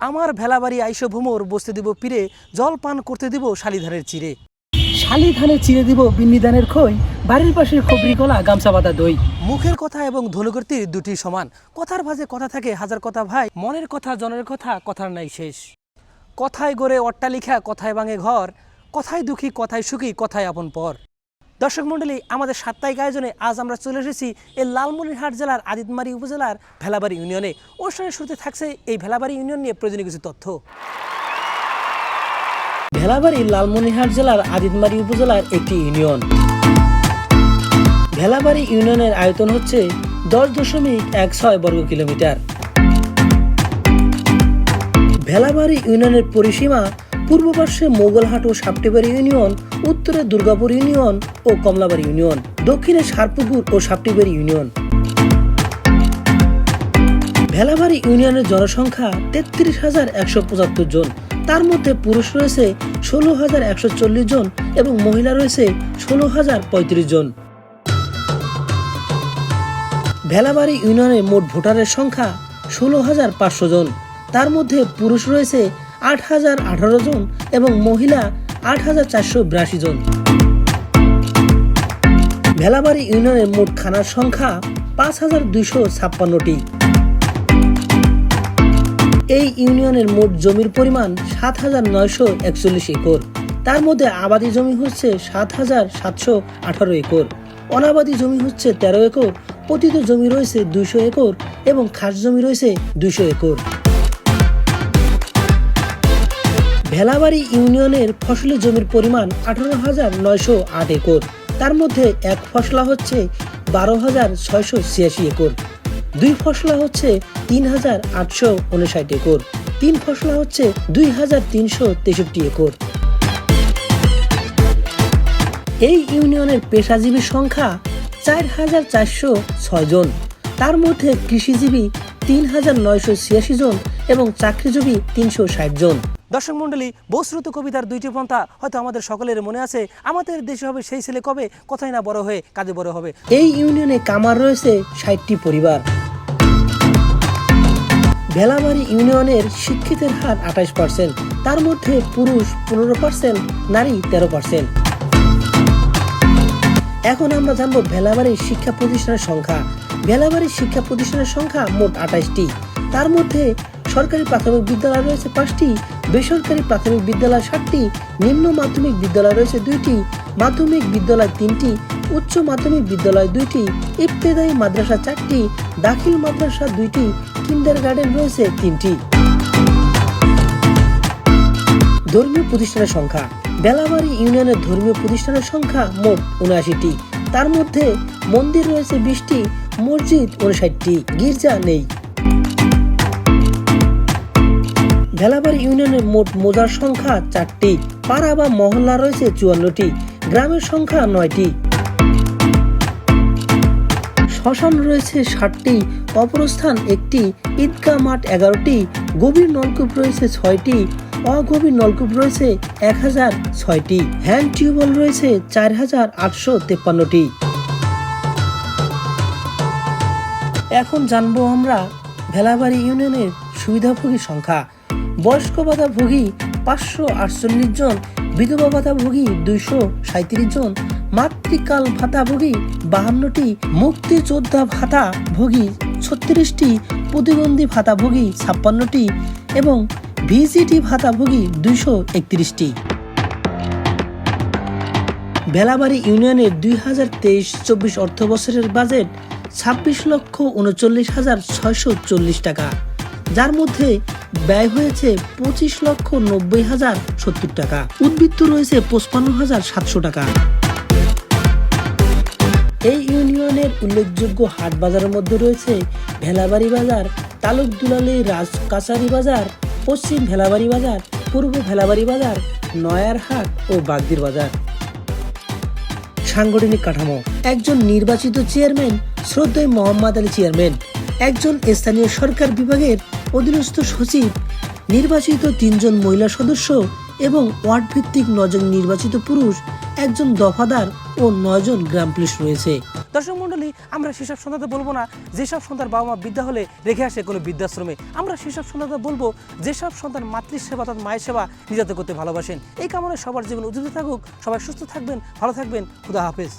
আমার ভেলাবাড়ি আইসো ভুমোর বসতে দিব পীরে জল পান করতে দিব শালিধানের চিরে শালিধানের চিরে দিব বিন্নি ধানের খই বাড়ির পাশে খবরি কলা গামছা বাঁধা দই। মুখের কথা এবং ধনুকর্তির দুটি সমান। কথার ভাজে কথা থাকে হাজার কথা ভাই মনের কথা জনের কথা কথার নাই শেষ। কথায় গড়ে অট্টালিখা কথায় ভাঙে ঘর কথায় দুঃখী কথায় সুখী কথায় আপন পর। দর্শক মণ্ডলী, আমাদের সাপ্তাহিক আয়োজনে আজ আমরা চলে এসেছি এই লালমনিরহাট জেলার আদিতমারি উপজেলার ভেলাবাড়ি ইউনিয়নে। অনুষ্ঠানের শুরুতে থাকছে এই ভেলাবাড়ি ইউনিয়ন নিয়ে প্রয়োজনীয় কিছু তথ্য। ভেলাবাড়ি লালমনিরহাট জেলার আদিতমারি উপজেলার একটি ইউনিয়ন। ভেলাবাড়ি ইউনিয়নের আয়তন হচ্ছে দশ দশমিক এক ছয় বর্গ কিলোমিটার। ভেলাবাড়ি ইউনিয়নের পরিসীমা পূর্ব পার্শ্বে মোগলহাট ও সাপটিবাড়ি ইউনিয়ন, উত্তরে দুর্গাপুর ইউনিয়ন ও কমলাবাড়ি ইউনিয়ন, দক্ষিণে সারপুকুর ও সাপটিবাড়ি ইউনিয়ন। ভেলাবাড়ি ইউনিয়নের জনসংখ্যা তেত্রিশ হাজার একশো পঁচাত্তর জন। তার মধ্যে পুরুষ রয়েছে ষোলো হাজার একশো চল্লিশ জন এবং মহিলা রয়েছে ষোলো হাজার পঁয়ত্রিশ জন। ভেলাবাড়ি ইউনিয়নের মোট ভোটারের সংখ্যা ষোলো হাজার পাঁচশো জন। তার মধ্যে পুরুষ রয়েছে আট হাজার আঠারো জন এবং মহিলা আট হাজার চারশো বিরাশি জন। ভেলাবাড়ি ইউনিয়নের মোট খানার সংখ্যা পাঁচ হাজার দুইশো ছাপ্পান্নটি। এই ইউনিয়নের মোট জমির পরিমাণ সাত হাজার নয়শো একচল্লিশ একর। তার মধ্যে আবাদি জমি হচ্ছে সাত হাজার সাতশো আঠারো একর। অনাবাদি জমি হচ্ছে তেরো একর। পতিত জমি রয়েছে দুইশো একর এবং খাস জমি রয়েছে দুইশো একর। ভেলাবাড়ি ইউনিয়নের ফসলি জমির পরিমাণ আঠারো হাজার নয়শো আট একর। তার মধ্যে এক ফসলা হচ্ছে বারো হাজার ছয়শো ছিয়াশি একর। দুই ফসলা হচ্ছে তিন হাজার আটশো উনষাট একর। তিন ফসলা হচ্ছে দুই হাজার তিনশো তেষট্টি একর। এই ইউনিয়নের পেশাজীবীর সংখ্যা চার হাজার চারশো ছয় জন। তার মধ্যে কৃষিজীবী তিন হাজার নয়শো ছিয়াশি জন এবং চাকরিজীবী তিনশো ষাট জন। দর্শক মণ্ডলী বস্রুত কবিতার দুইটি পন্থা হয়তো আমাদের সকলের মনে আছে। আমাদের দেশে হবে সেই ছেলে কবে? কথাই না বড় হয়ে কাজে বড় হবে। এই ইউনিয়নে কামার রয়েছে ষাটটি পরিবার। ভেলামারি ইউনিয়নের শিক্ষিতের হার আঠাশ পার্সেন্ট তার মধ্যে পুরুষ পনেরো পার্সেন্ট নারী তেরো পার্সেন্ট এখন আমরা জানব ভেলাবাড়ির শিক্ষা প্রতিষ্ঠানের সংখ্যা। ভেলাবাড়ির শিক্ষা প্রতিষ্ঠানের সংখ্যা মোট আঠাশটি। তার মধ্যে সরকারি প্রাথমিক বিদ্যালয় রয়েছে পাঁচটি, বেসরকারি প্রাথমিক বিদ্যালয় সাতটি, নিম্ন মাধ্যমিক বিদ্যালয় রয়েছে দুইটি, মাধ্যমিক বিদ্যালয় তিনটি, উচ্চ মাধ্যমিক বিদ্যালয় দুইটি, ইবতেদায়ী মাদ্রাসা চারটি, দাখিল মাদ্রাসা দুইটি কিন্ডার গার্ডেন রয়েছে তিনটি। ধর্মীয় প্রতিষ্ঠানের সংখ্যা। বেলাবাড়ি ইউনিয়নের ধর্মীয় প্রতিষ্ঠানের সংখ্যা মোট উনআশিটি। তার মধ্যে মন্দির রয়েছে বিশটি, মসজিদ উনষাটটি, গির্জা নেই। ভেলাবাড়ি ইউনিয়নের মোট মোজার সংখ্যা চারটি, পাড়া বা মহল্লা রয়েছে চুয়ান্নটি, গ্রামের সংখ্যা নয়টি। শ্মশান রয়েছে ষাটটি অপরস্থান একটি, ঈদগাহ মাঠ এগারোটি, গভীর নলকূপ রয়েছে ছয়টি, অগভীর নলকূপ রয়েছে এক হাজার ছয়টি। হ্যান্ড টিউবওয়েল রয়েছে চার হাজার আটশো তেপ্পান্নটি। এখন জানব আমরা ভেলাবাড়ি ইউনিয়নের সুবিধাভোগী সংখ্যা। বয়স্ক ভাতাভোগী পাঁচশো আটচল্লিশ জন, বিধবা ভাতাভোগী দুইশো সাঁত্রিশ জন, মাতৃকাল ভাতাভোগী বাহান্নটি, মুক্তিযোদ্ধা ভাতা ভোগী ছত্রিশটি, প্রতিবন্ধী ভাতাভোগী ছাপ্পান্নটি এবং ভিজিটি ভাতাভোগী দুইশো একত্রিশটি। বেলাবাড়ি ইউনিয়নের দুই হাজার তেইশ চব্বিশ অর্থ বছরের বাজেট ছাব্বিশ লক্ষ উনচল্লিশ হাজার ছয়শো চল্লিশ টাকা, যার মধ্যে ব্যয় হয়েছে পঁচিশ লক্ষ নব্বই হাজার সত্তর টাকা। উদ্বৃত্ত রয়েছে পঁচপান্ন হাজার সাতশো টাকা। এই ইউনিয়নের উল্লেখযোগ্য হাট বাজারের মধ্যে রয়েছে ভেলাবাড়ি বাজার তালুক দুলালি রাজ কাছারি বাজার, পশ্চিম ভেলাবাড়ি বাজার, পূর্ব ভেলাবাড়ি বাজার নয়ারহাট ও বাগদির বাজার। সাংগঠনিক কাঠামো। একজন নির্বাচিত চেয়ারম্যান, শ্রদ্ধেয় মোহাম্মদ আলী চেয়ারম্যান। একজন স্থানীয় সরকার বিভাগের অধীনস্থ সচিব, নির্বাচিত তিনজন মহিলা সদস্য এবং ওয়ার্ড ভিত্তিক নজন নির্বাচিত পুরুষ, একজন দফাদার ও নয়জন গ্রাম পুলিশ রয়েছে। দর্শক মণ্ডলী, আমরা সেসব সন্তানদের বলব না। যেসব সন্তান বাবা মা বিদ্যা হলে রেখে আসে কোনো বৃদ্ধাশ্রমে, আমরা সেসব সন্তানদের বলব যেসব সন্তান মাতৃসেবা অর্থাৎ মায়ের সেবা নিজাত করতে ভালোবাসেন। এই কামনায় সবার জীবন উজ্জ্বল থাকুক। সবাই সুস্থ থাকবেন, ভালো থাকবেন। খুদা হাফেজ।